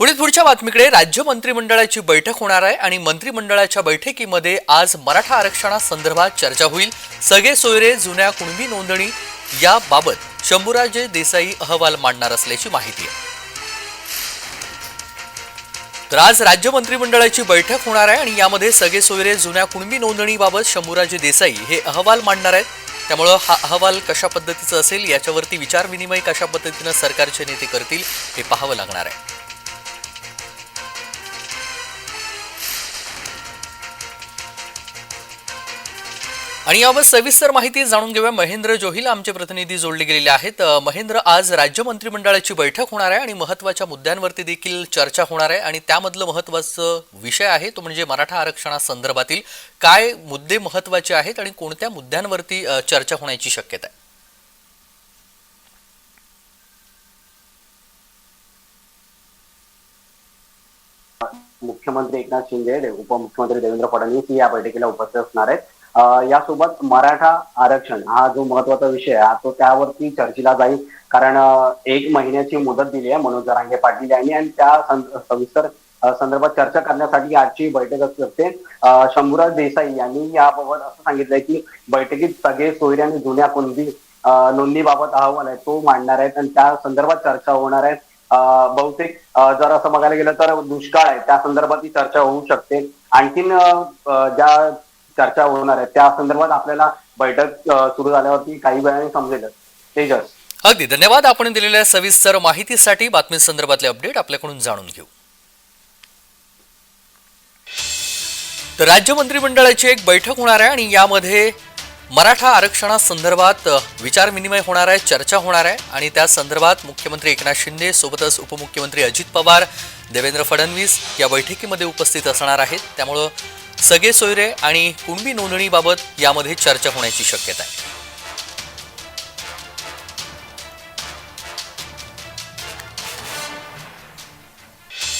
पुढील पुढच्या बातमीकडे राज्य मंत्रिमंडळाची बैठक होणार आहे आणि मंत्रिमंडळाच्या बैठकीमध्ये आज मराठा आरक्षणासंदर्भात चर्चा होईल. सगळे सोयरे जुन्या कुणबी नोंदणी याबाबत शंभूराजे देसाई अहवाल मांडणार असल्याची माहिती आहे. तर आज राज्य मंत्रिमंडळाची बैठक होणार आहे आणि यामध्ये सगळे सोयरे जुन्या कुणबी नोंदणीबाबत शंभूराजे देसाई हे अहवाल मांडणार आहेत. त्यामुळं हा अहवाल कशा पद्धतीचा असेल याच्यावरती विचारविनिमय कशा पद्धतीनं सरकारचे नेते करतील हे पाहावं लागणार आहे. आणि यावर सविस्तर माहिती जाणून घेऊया. महेंद्र जोहिल आमचे प्रतिनिधी जोडले गेलेले आहेत. महेंद्र आज राज्य मंत्रिमंडळाची बैठक होणार आहे आणि महत्त्वाच्या मुद्द्यांवरती देखील चर्चा होणार आहे. आणि त्यामधलं महत्वाचं विषय आहे तो म्हणजे मराठा आरक्षणासंदर्भातील काय मुद्दे महत्त्वाचे आहेत आणि कोणत्या मुद्द्यांवरती चर्चा होण्याची शक्यता आहे? मुख्यमंत्री एकनाथ शिंदे उपमुख्यमंत्री देवेंद्र फडणवीस या बैठकीला उपस्थित असणार आहेत. यासोबत मराठा आरक्षण हा जो महत्त्वाचा विषय आहे तो त्यावरती चर्चेला जाईल. कारण एक महिन्याची मुदत दिली आहे मनोज जरांगे पाटील यांनी आणि त्या सविस्तर संदर्भात चर्चा करण्यासाठी आजची बैठक असते शकते. शंभूराज देसाई यांनी याबाबत असं सांगितलंय की बैठकीत सगळे सोयरे आणि जुन्या कोणती नोंदीबाबत अहवाल आहे तो मांडणार आहेत आणि त्या संदर्भात चर्चा होणार आहे. बहुतेक जर असं बघायला गेलं तर दुष्काळ आहे त्या संदर्भात ही चर्चा होऊ शकते. आणखीन ज्या चर्चा होणार आहे. त्या संदर्भात आपल्याला बैठक सुरू झाल्यावरती काही वेळाने समजेल. तेजस. अगदी. धन्यवाद. आपण दिलेल्या सविस्तर माहितीसाठी बातमी संदर्भातले अपडेट आपल्याकडून जाणून घेऊ. तर राज्य मंत्रिमंडळाची एक बैठक होणार आहे आणि यामध्ये मराठा आरक्षणासंदर्भात विचारविनिमय होणार आहे चर्चा होणार आहे आणि त्या संदर्भात मुख्यमंत्री एकनाथ शिंदे सोबतच उपमुख्यमंत्री अजित पवार देवेंद्र फडणवीस या बैठकीमध्ये उपस्थित असणार आहेत. त्यामुळं सगळे सोयरे आणि कुणबी नोंदणीबाबत यामध्ये चर्चा होण्याची शक्यता आहे.